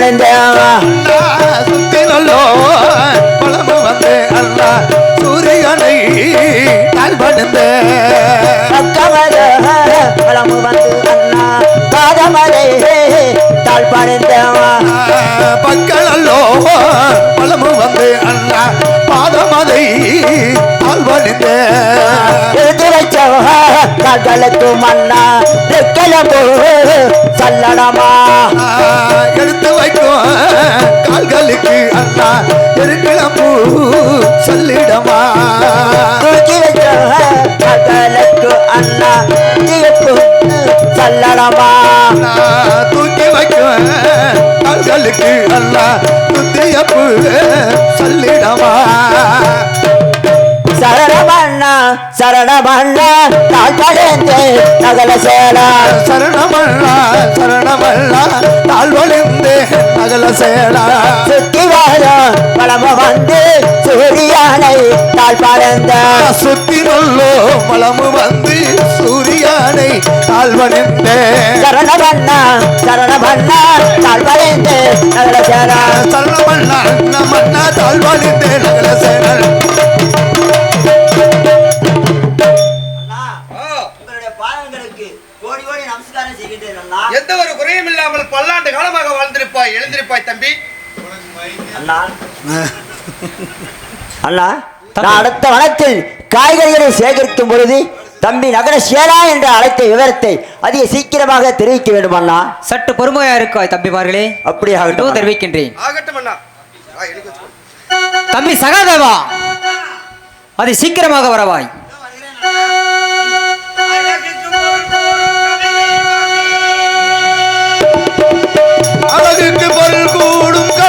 பணிந்தேவா சுத்தி நல்லோ பழமு வந்து அல்லா சூரியனை தாழ்படுந்த பக்கமது பழமு வந்து அண்ணா பாதமதை தாழ் பணிந்தேவா பக்கள் அல்லோ பழமு வந்து அல்லா பாதமதை எழுதி வச்சவா கால்களுக்கு மண்ணா கிளம்பு சல்லடமா. எடுத்து வைக்கும் கால்களுக்கு அல்லா எருக்கிளம்பூ சொல்லிடமா. தூக்கி வச்சவா கால்களுக்கு அண்ணா சல்லடமா. தூக்கி வைக்கும் கால்களுக்கு அல்லா துத்தியப்பு சரணமண்ணா சரணமண்ணா தாழ் படைந்து நகல சேலா சரணமல்லா சரணமல்லா தாழ்வழிந்து நகல சேடா சுத்தி வாழும் பழம வந்து சூரியானை தாழ் படைந்த சுத்தி நல்லோ மலமு வந்து சூரியானை தாழ்வணிந்தே சரணமண்ணா சரணமண்ணா தாழ் படைந்து நகல சேலா சரணமல்லா நம்மண்ணா தாழ்வழிந்தே நகல சேடல் எந்த ஒரு குறையும் இல்லாமல் பல்லாண்டு காலமாக வாழ்ந்திருப்பாய் எழுந்திருப்பாய் தம்பி. அண்ணா. அண்ணா நான் அடுத்த வனத்தில் காய்கறிகளை சேகரிக்கும் பொழுது தம்பி நகர சேலா என்ற அழைத்த விவரத்தை அதிக சீக்கிரமாக தெரிவிக்க வேண்டும் அண்ணா. சற்று பொறுமையா இருக்காய் தம்பிமார்களே. அப்படி ஆகட்டும். தெரிவிக்கின்றேன். தம்பி சகாதேவா? அது சீக்கிரமாக வரவாய்.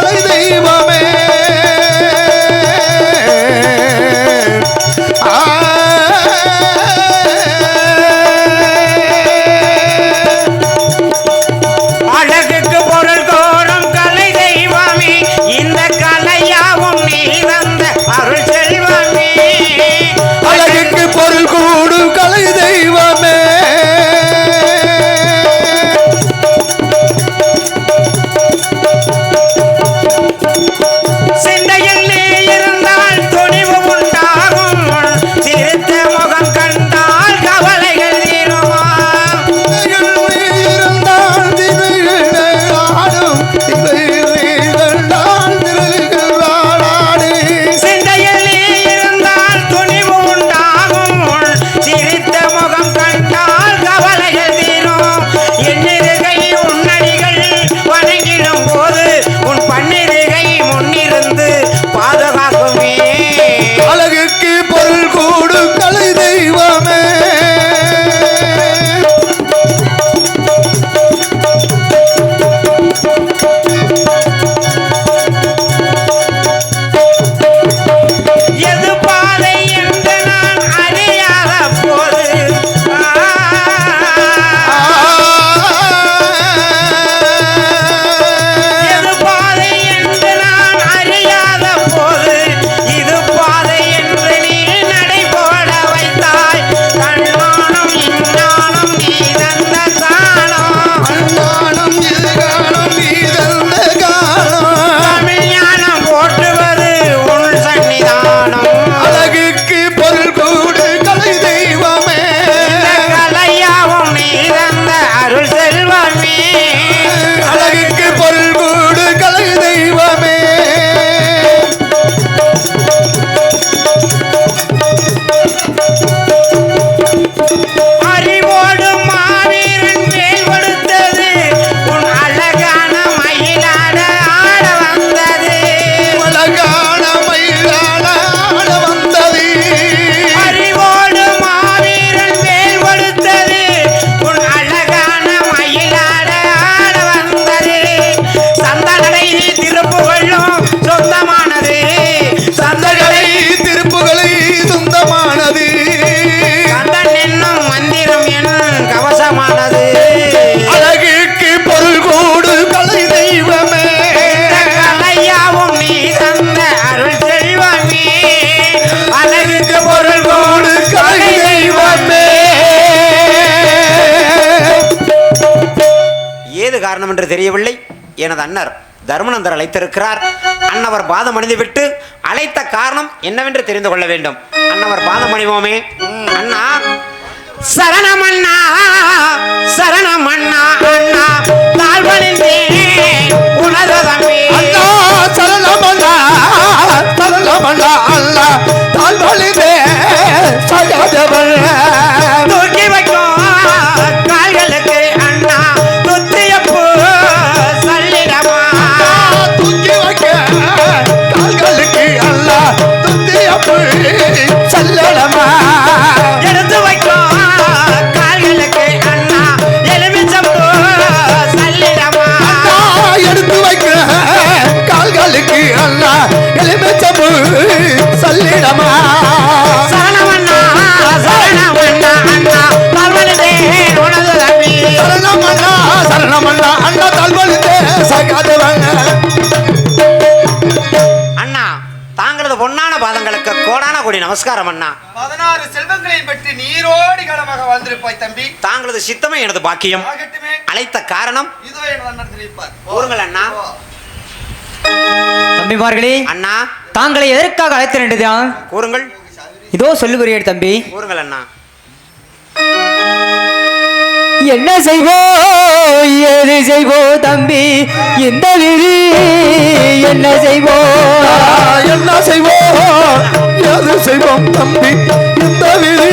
கூடும் கலை காரணம் என்று தெரியவில்லை. எனது அன்னர் தர்மநந்தர் அழைத்திருக்கிறார். அன்னவர் பாதம் அணிந்துவிட்டு அழைத்த காரணம் என்னவென்று தெரிந்து கொள்ள வேண்டும். அன்னவர் பாதம் அணிவோமே. அண்ணா. சரணம் அண்ணா. சரணம் அண்ணா அண்ணா தாழ்வழிந்தேன் உணர அண்ணா சரணமண்ணா. சரணமண்ணா. அல்லா பொன்னான பாதங்களுக்கு கோடான கோடி நமஸ்காரம் அண்ணா. பதினாறு செல்வங்களை பெற்று நீரோடி காலமாக வாழ்ந்திருப்பாய் தம்பி. தாங்களது சித்தமே எனது பாக்கியம். ஆகட்டுமே. அழைத்த காரணம்? இதோ எனது கூறுங்கள் அண்ணா. தம்பிமார்களே அண்ணா. தாங்களை எதற்காக அழைத்து நின்றுதான் கூறுங்கள். இதோ சொல்லுகிறேன் தம்பி. கூறுங்கள் அண்ணா. என்ன செய்வோ எது செய்வோ தம்பி? இந்த விதி என்ன செய்வோ? என்ன செய்வோ எது செய்வோம் தம்பி? இந்த விதி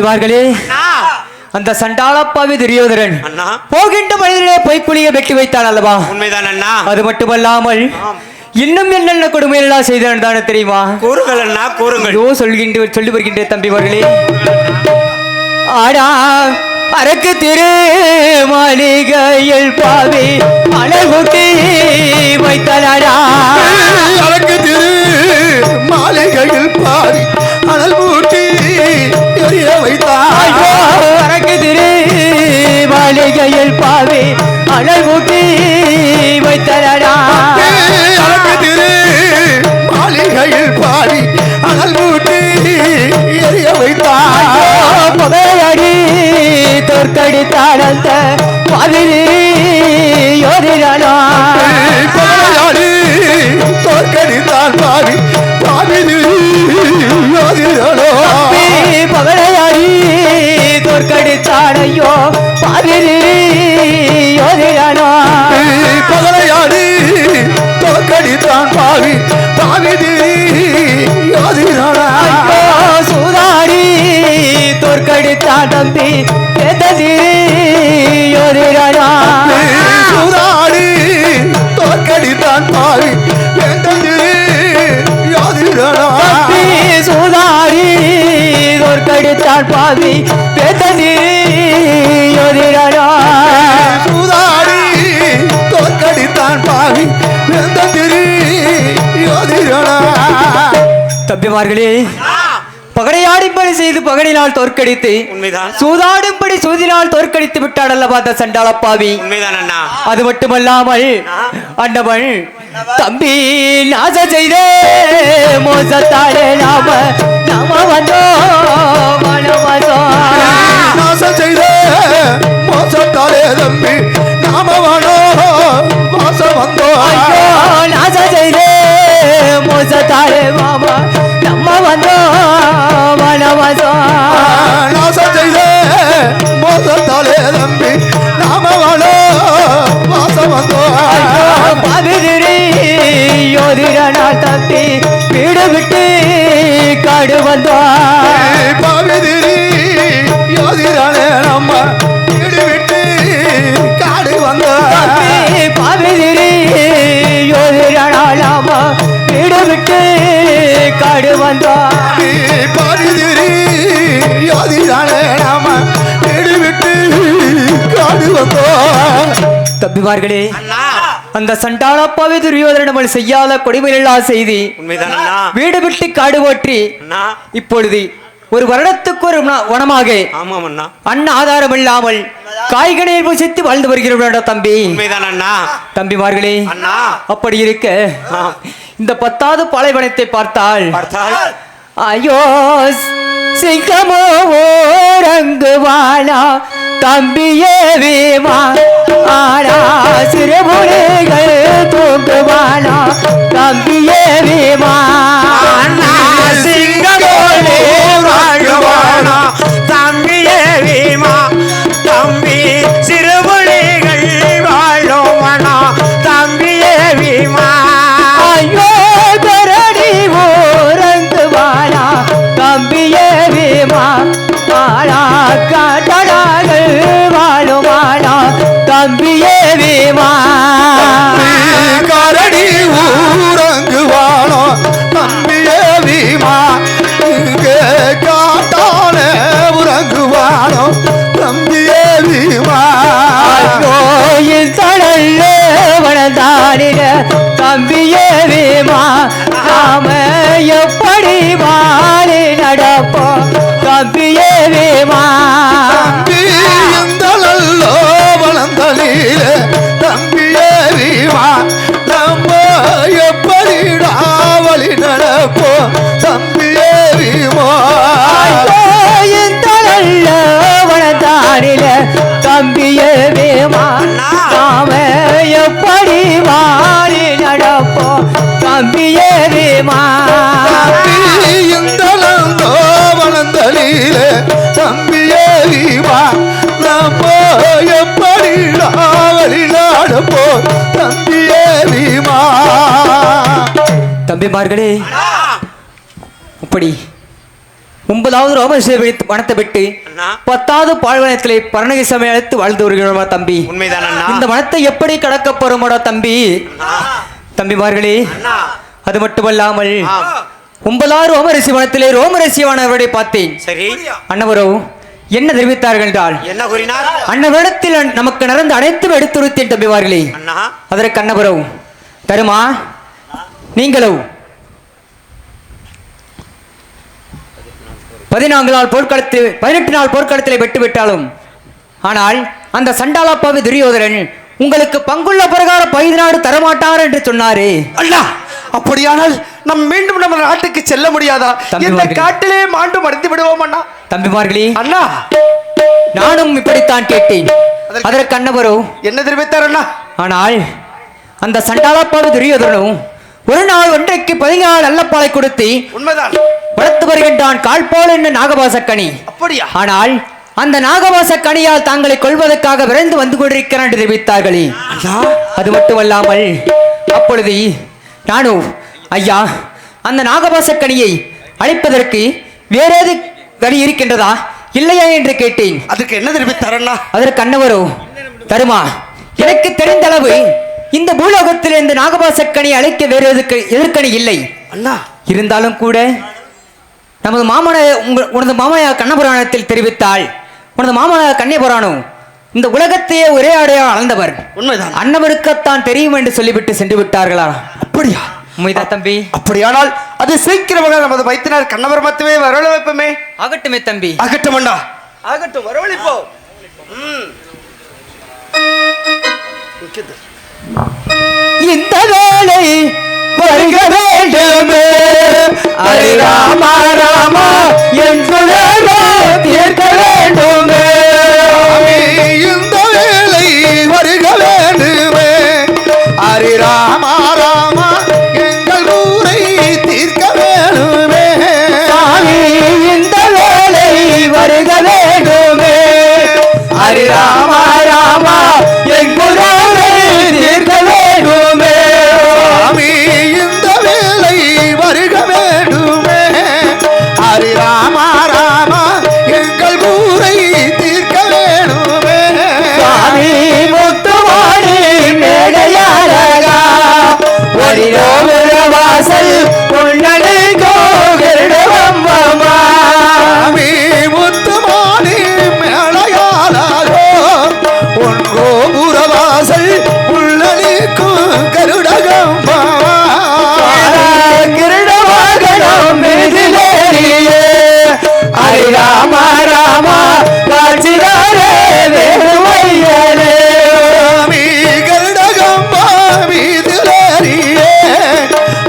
தம்பிமார்களே அந்த சண்டாளப்பாவி துரியோதரன் அண்ணா. போகின்ற மனிதனே பொய்க்குழியை வெட்டி வைத்தான் அல்லவா? உண்மைதான் அண்ணா. அது மட்டுமல்லாமல். இன்னும் என்னென்ன கொடுமையெல்லாம் செய்தான் தானே தெரியுமா? கூறுங்கள் அண்ணா கூறுங்கள். ஐயோ சொல்கின்ற சொல்லி வருகின்ற தம்பிமார்களே ஆடா அரக்கு திரு மாளிகையில் பாவி அழகுட்டி வைத்தனடா பதிரி பாவி யோதிரனா சூதாடி தோற்கடித்தான் பாவி தம்பிமார்களே பகடையாடும்படி செய்து பகடினால் தோற்கடித்து உண்மைதான். சூதாடும்படி சூதினால் தோற்கடித்து விட்டாள் அல்லவா அந்த சண்டாளப்பாவி உண்மைதான் அண்ணா. அது மட்டுமல்லாமல் அண்டவள் தம்பி நாச செய்தே. மோசத்தாலே நாம நாம வந்தோம் மனமசம் நாசம் செய்த மோசத்தாலே தம்பி விட்டு காடு வந்தார். பவிதிரி யோதிரானே நம்ம வீடு விட்டு காடு வந்த பாவிதிரி யோதிரனால் ஆமா வீடு விட்டு காடு வந்தார். பவிதிரி யோதிரானே நம்ம வீடு விட்டு காடு வந்தோம் தம்பிமார்களே அண்ணா. அந்த சண்டாளப்பாவை துரியோதரன் நம்மள் செய்யாத கொடுமையில்லா செய்தி. வீடு விட்டு காடு ஓற்றி இப்பொழுது ஒரு வருடத்துக்கு ஒரு வன- வனமாக அண்ணா ஆதாரம் இல்லாமல் காய்கனியை புசித்து வாழ்ந்து வருகிறோம் தம்பி. தம்பிமார்களே அப்படி இருக்க. இந்த பத்தாவது பாலைவனத்தை பார்த்தால் பார்த்தால்? ஐயோ சிங்கமோ ஓரங்கு வாழா தம்பியே வீமா. ஆடா சிறுபுலிகள் தூங்குவானா தம்பியே வீமா. சிங்கமோ வாழ்வானா வளர்ந்தாடிட தம்பியே வேமா நாம எப்படி வாழி நடப்போம்? தம்பியே வேமா தம்பி இந்த நல்லோ வளர்ந்தலில தம்பியே வீமா நம்ம எப்படிடா வழி நடப்போ தம்பியே வீமா தம்பியே வேமா தம்பி இந்த நல்லோ வளர்ந்தலில தம்பியே வீமா நம்ம எப்படிடா வழி நடப்போ தம்பியே வீமா தம்பிமார்களே இப்படி ஒன்பதாவது ரோமசேவை வனத்தை விட்டு. பத்தாவது பாழ்வனத்திலே பரணகி சமயம் அழைத்து வாழ்ந்து வருகிறோமா தம்பி? உண்மைதான் இந்த வனத்தை எப்படி கடக்க போறோமோடா தம்பி? தம்பிமார்களே அது மட்டுமல்லாமல். ஒன்பதாவது ரோமரிசி வனத்திலே ரோமரிசியானவரை பார்த்தேன். சரி. அன்னவரோ என்ன தெரிவித்தார்கள் என்றால் என்ன கூறினார்? அன்னவரிடத்தில் நமக்கு நடந்த அனைத்தும் எடுத்துரைத்தேன் தம்பிமார்களே. அண்ணா. அதற்கு அன்னபுரோ தருமா? நீங்களோ? பதினான்கு நாள் போர்க்களத்தில் பதினெட்டு நாள் போர்க்களத்தில் வெட்டு விட்டாலும் ஆனால் அந்த சண்டாளாப்பாவி துரியோதரன் உங்களுக்கு பங்குள்ள பிரகாரம் பதினாடு தரமாட்டார் என்று சொன்னாரே. அண்ணா அப்படியானால் நம் மீண்டும் நம்ம நாட்டுக்கு செல்ல முடியாதா? இந்த. காட்டிலே மாண்டு மடிந்து விடுவோம் அண்ணா? தம்பிமார்களே அண்ணா! நானும் இப்படித்தான் கேட்டேன். அதற்கு அன்னபுரோ என்ன தெரிவித்தார் அண்ணா? ஆனால் அந்த சண்டாளாப்பாவி துரியோதரனும் ஒரு நாள் ஒன்றைக்கு பதினாலு அல்லப்பாலை கொடுத்து உண்மைதான். வளர்த்து வருகின்றான் கால்போல் என்ன நாகபாசக்கனி. அப்படியா? ஆனால் அந்த நாகபாச கனியால் தாங்களை கொள்வதற்காக விரைந்து வந்து கொண்டிருக்கிறான் என்று தெரிவித்தார்களே. அது மட்டுமல்லாமல் அப்பொழுது நானு ஐயா அந்த நாகபாச கனியை அழிப்பதற்கு வேறேது வழி இருக்கின்றதா? இல்லையா என்று கேட்டேன். அதுக்கு என்ன தெரிவித்தார் அண்ணா அதற்கு அன்னவரோ தருமா எனக்கு தெரிந்த அளவு இந்த பூலோகத்தில் இந்த நாகபாசக்கனி அழைக்க வேறு எதுக்கு எதிர்க்கணி இல்லை. அண்ணா. இருந்தாலும் கூட நமது மாமன உங்க- உனது மாமனார் கண்ணபுராணத்தில் தெரிவித்தாள் உனது மாமனார் கன்னியபுராணம் இந்த உலகத்தையே ஒரே அடையாளம் அளந்தவர். உண்மைதான். அன்னவருக்குத்தான் தெரியும் என்று சொல்லிவிட்டு சென்று விட்டார்களா? அப்படியா? உண்மைதா தம்பி. அப்படியானால் அது சீக்கிரமாக நமது வைத்தினார் கண்ணவர் மத்தவே வரவழ வைப்போமே ஆகட்டுமே தம்பி. ஆகட்டும் அண்ணா ஆகட்டும் வரவழைப்போம். இந்த வேலை வருக வேண்டுமே அரி ராமா ராமா என்று தீர்க்க வேண்டுமே.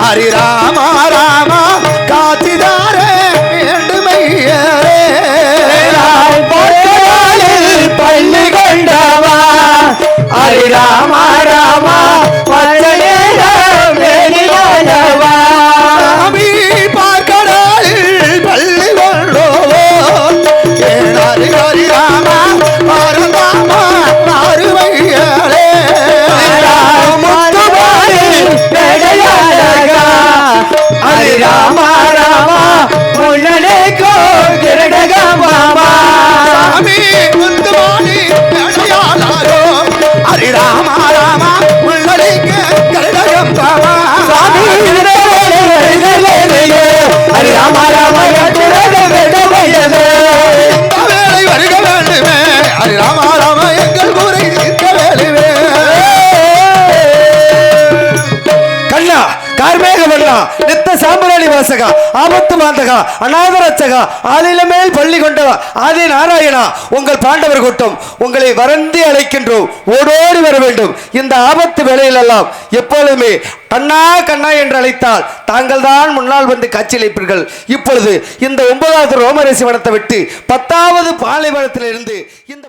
Harira. Yeah. சாம்பராணி ஆபத்து மாந்தகா அநாதரச்சகா ஆதில மேல் பள்ளி கொண்டவா ஆதி நாராயணா உங்கள் பாண்டவர் கூட்டம் உங்களை வரந்தி அழைக்கின்றோம் ஓடோடி வர வேண்டும். இந்த ஆபத்து வேளையிலெல்லாம் எப்பொழுதுமே கண்ணா கண்ணா என்று அழைத்தால் தாங்கள் தான் முன்னால் வந்து காட்சியளிப்பீர்கள். இப்பொழுது இந்த ஒன்பதாவது ரோமரசி வனத்தை விட்டு பத்தாவது பாலைவனத்திலிருந்து இந்த